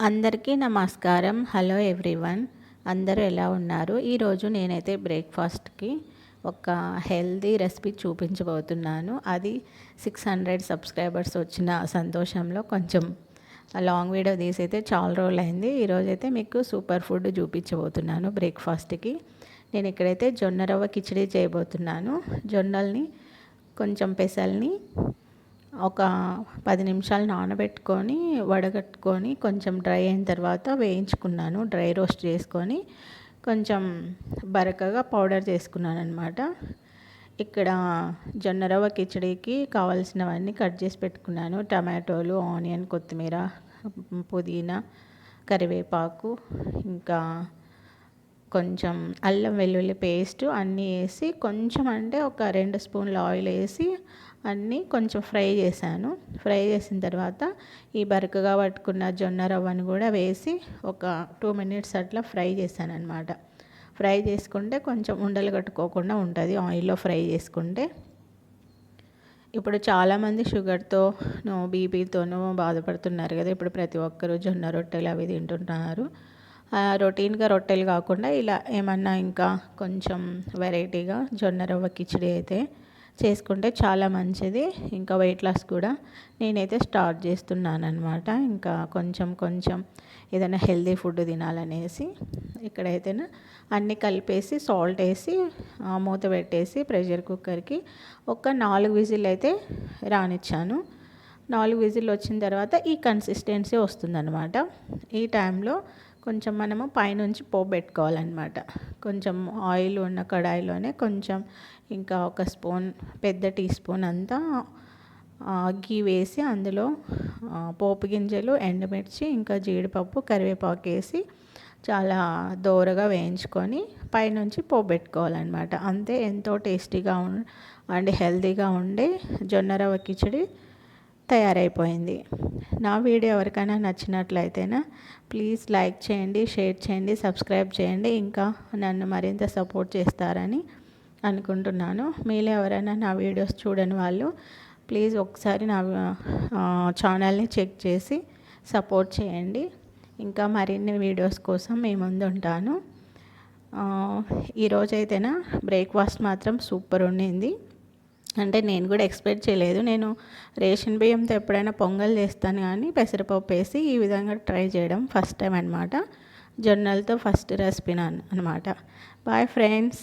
అందరికీ నమస్కారం. Hello everyone. అందరూ ఎలా ఉన్నారు? ఈరోజు నేనైతే బ్రేక్ఫాస్ట్కి ఒక హెల్దీ రెసిపీ చూపించబోతున్నాను. అది సిక్స్ హండ్రెడ్ సబ్స్క్రైబర్స్ వచ్చిన సంతోషంలో కొంచెం లాంగ్ వీడియో తీసి అయితే చాలా రోజులు అయింది ఈరోజైతే మీకు సూపర్ ఫుడ్ చూపించబోతున్నాను బ్రేక్ఫాస్ట్కి. నేను ఇక్కడైతే జొన్న రవ్వ కిచడీ చేయబోతున్నాను. జొన్నల్ని కొంచెం పెసల్ని ఒక పది నిమిషాలు నానబెట్టుకొని వడగట్టుకొని కొంచెం డ్రై అయిన తర్వాత వేయించుకున్నాను. డ్రై రోస్ట్ చేసుకొని కొంచెం బరకగా పౌడర్ చేసుకున్నాను అనమాట ఇక్కడ జొన్న రవ్వ కిచడీకి కావాల్సినవన్నీ కట్ చేసి పెట్టుకున్నాను. టమాటోలు ఆనియన్ కొత్తిమీర పుదీనా కరివేపాకు ఇంకా కొంచెం అల్లం వెల్లుల్లి పేస్ట్ అన్నీ వేసి కొంచెం అంటే ఒక రెండు స్పూన్ల ఆయిల్ వేసి అన్నీ కొంచెం ఫ్రై చేశాను. ఫ్రై చేసిన తర్వాత ఈ బరకగా పట్టుకున్న జొన్న రవ్వను కూడా వేసి ఒక టూ మినిట్స్ అట్లా ఫ్రై చేశాను అనమాట ఫ్రై చేసుకుంటే కొంచెం ఉండలు కట్టుకోకుండా ఉంటుంది ఆయిల్లో ఫ్రై చేసుకుంటే. ఇప్పుడు చాలామంది షుగర్తో బీపీతోనూ బాధపడుతున్నారు కదా ఇప్పుడు ప్రతి ఒక్కరు జొన్న రొట్టెలు అవి తింటున్నారు. రొటీన్గా రొట్టెలు కాకుండా ఇలా ఏమన్నా ఇంకా కొంచెం వెరైటీగా జొన్న రవ్వ కిచిడి అయితే చేసుకుంటే చాలా మంచిది. ఇంకా వెయిట్ లాస్ కూడా నేనైతే స్టార్ట్ చేస్తున్నాను అనమాట ఇంకా కొంచెం కొంచెం ఏదైనా హెల్దీ ఫుడ్ తినాలనేసి ఇక్కడైతే అన్నీ కలిపేసి సాల్ట్ వేసి మూత పెట్టేసి ప్రెషర్ కుక్కర్కి ఒక నాలుగు విజిల్ అయితే రానిచ్చాను. నాలుగు విజిల్ వచ్చిన తర్వాత ఈ కన్సిస్టెన్సీ వస్తుందన్నమాట. ఈ టైంలో కొంచెం మనము పైనుంచి పోబెట్టుకోవాలన్నమాట. కొంచెం ఆయిల్ ఉన్న కడాయిలోనే కొంచెం ఇంకా ఒక స్పూన్ పెద్ద టీ స్పూన్ అంతా గీ వేసి అందులో పోపు గింజలు ఎండుమిర్చి ఇంకా జీడిపప్పు కరివేపాకు వేసి చాలా దోరగా వేయించుకొని పైనుంచి పోబెట్టుకోవాలన్నమాట. అంతే ఎంతో టేస్టీగా అండ్ హెల్తీగా ఉండే జొన్న రవ్వ కిచడి తయారైపోయింది. నా వీడియో ఎవరికైనా నచ్చినట్లయితేనా ప్లీజ్ లైక్ చేయండి షేర్ చేయండి సబ్స్క్రైబ్ చేయండి. ఇంకా నన్ను మరింత సపోర్ట్ చేస్తారని అనుకుంటున్నాను. మీలో ఎవరైనా నా వీడియోస్ చూడని వాళ్ళు ప్లీజ్ ఒకసారి నా ఛానల్ని చెక్ చేసి సపోర్ట్ చేయండి. ఇంకా మరిన్ని వీడియోస్ కోసం మీ ముందు ఉంటాను. ఈరోజైతేనా బ్రేక్ఫాస్ట్ మాత్రం సూపర్ ఉండింది. అంటే నేను కూడా ఎక్స్పెక్ట్ చేయలేదు. నేను రేషన్ బియ్యంతో ఎప్పుడైనా పొంగల్ చేస్తాను కానీ పెసరపప్పు వేసి ఈ విధంగా ట్రై చేయడం ఫస్ట్ టైం అనమాట జొన్నలతో ఫస్ట్ రెసిపీ అనమాట బాయ్ ఫ్రెండ్స్.